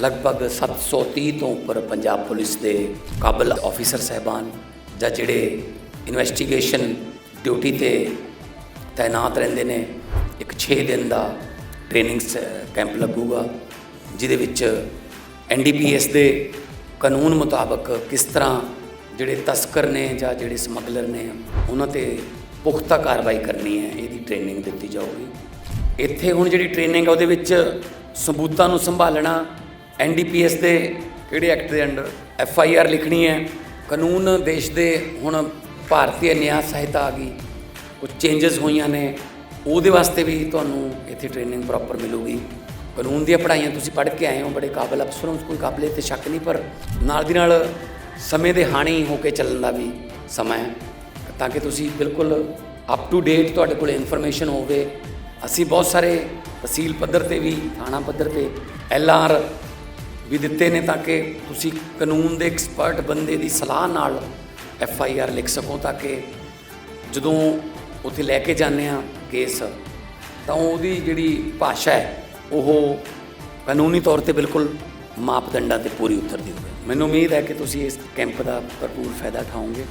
ਲਗਭਗ 730 ਤੋਂ ਉੱਪਰ ਪੰਜਾਬ ਪੁਲਿਸ ਦੇ ਕਾਬਲ ਆਫੀਸਰ ਸਹਿਬਾਨ ਜਾਂ ਜਿਹੜੇ ਇਨਵੈਸਟੀਗੇਸ਼ਨ ਡਿਊਟੀ ਤੇ ਤਾਇਨਾਤ ਰਹਿੰਦੇ ਨੇ, ਇੱਕ 6 ਦਿਨ ਦਾ ਟ੍ਰੇਨਿੰਗ ਕੈਂਪ ਲੱਗੂਗਾ, ਜਿਹਦੇ ਵਿੱਚ ਐਨਡੀਪੀਐਸ ਦੇ ਕਾਨੂੰਨ ਮੁਤਾਬਕ ਕਿਸ ਤਰ੍ਹਾਂ ਜਿਹੜੇ ਤਸਕਰ ਨੇ ਜਾਂ ਜਿਹੜੇ ਸਮਗਲਰ ਨੇ, ਉਹਨਾਂ ਤੇ ਪੁਖਤਾ ਕਾਰਵਾਈ ਕਰਨੀ ਹੈ, ਇਹਦੀ ਟ੍ਰੇਨਿੰਗ ਦਿੱਤੀ ਜਾਊਗੀ। ਇੱਥੇ ਹੁਣ ਜਿਹੜੀ ਟ੍ਰੇਨਿੰਗ ਆ, ਉਹਦੇ ਵਿੱਚ ਸਬੂਤਾਂ ਨੂੰ ਸੰਭਾਲਣਾ ਐਨਡੀਪੀਐਸ ਦੇ ਕਿਹੜੇ ਐਕਟ ਦੇ ਅੰਡਰ ਐਫ ਆਈ ਆਰ ਲਿਖਣੀ ਹੈ। ਕਾਨੂੰਨ ਦੇਸ਼ ਦੇ ਹੁਣ ਭਾਰਤੀ ਨਿਆਂ ਸਹਾਇਤਾ ਆ ਗਈ। ਕੁਝ ਚੇਂਜਸ ਹੋਈਆਂ ਨੇ। ਉਹਦੇ ਵਾਸਤੇ ਵੀ ਤੁਹਾਨੂੰ ਇੱਥੇ ਟ੍ਰੇਨਿੰਗ ਪ੍ਰੋਪਰ ਮਿਲੂਗੀ। ਕਾਨੂੰਨ ਦੀਆਂ ਪੜ੍ਹਾਈਆਂ ਤੁਸੀਂ ਪੜ੍ਹ ਕੇ ਆਏ ਹੋ, ਬੜੇ ਕਾਬਲ ਅਫਸਰ ਹੋ, ਕੋਈ ਕਾਬਲੇ ਤੇ ਸ਼ੱਕ ਨਹੀਂ, ਪਰ ਨਾਲ ਦੀ ਨਾਲ ਸਮੇਂ ਦੇ ਹਾਣੀ ਹੋ ਕੇ ਚੱਲਣ ਦਾ ਵੀ ਸਮਾਂ ਹੈ। ਤਾਂ ਕਿ ਤੁਸੀਂ ਬਿਲਕੁਲ ਅਪ ਟੂ ਡੇਟ ਤੁਹਾਡੇ ਕੋਲ ਇਨਫੋਰਮੇਸ਼ਨ ਹੋਵੇ। ਅਸੀਂ ਬਹੁਤ ਸਾਰੇ ਤਹਿਸੀਲ ਪੱਧਰ ਤੇ ਵੀ, ਥਾਣਾ ਪੱਧਰ ਤੇ ਐਲ ਆਰ ਵੀ ਦਿੱਤੇ ਨੇ ਤਾਂ ਕਿ ਤੁਸੀਂ ਕਾਨੂੰਨ ਦੇ ਐਕਸਪਰਟ ਬੰਦੇ ਦੀ ਸਲਾਹ ਨਾਲ ਐਫ ਆਈ ਆਰ ਲਿਖ ਸਕੋ ਤਾਂ ਕਿ ਜਦੋਂ ਉੱਥੇ ਲੈ ਕੇ ਜਾਂਦੇ ਆ ਕੇਸ, ਤਾਂ ਉਹਦੀ ਜਿਹੜੀ ਭਾਸ਼ਾ ਹੈ, ਉਹ ਕਾਨੂੰਨੀ ਤੌਰ ਤੇ ਬਿਲਕੁਲ ਮਾਪਦੰਡਾਂ ਤੇ ਪੂਰੀ ਉਤਰਦੀ ਹੋਵੇ। ਮੈਨੂੰ ਉਮੀਦ ਹੈ ਕਿ ਤੁਸੀਂ ਇਸ ਕੈਂਪ ਦਾ ਭਰਪੂਰ ਫਾਇਦਾ ਉਠਾਓਗੇ।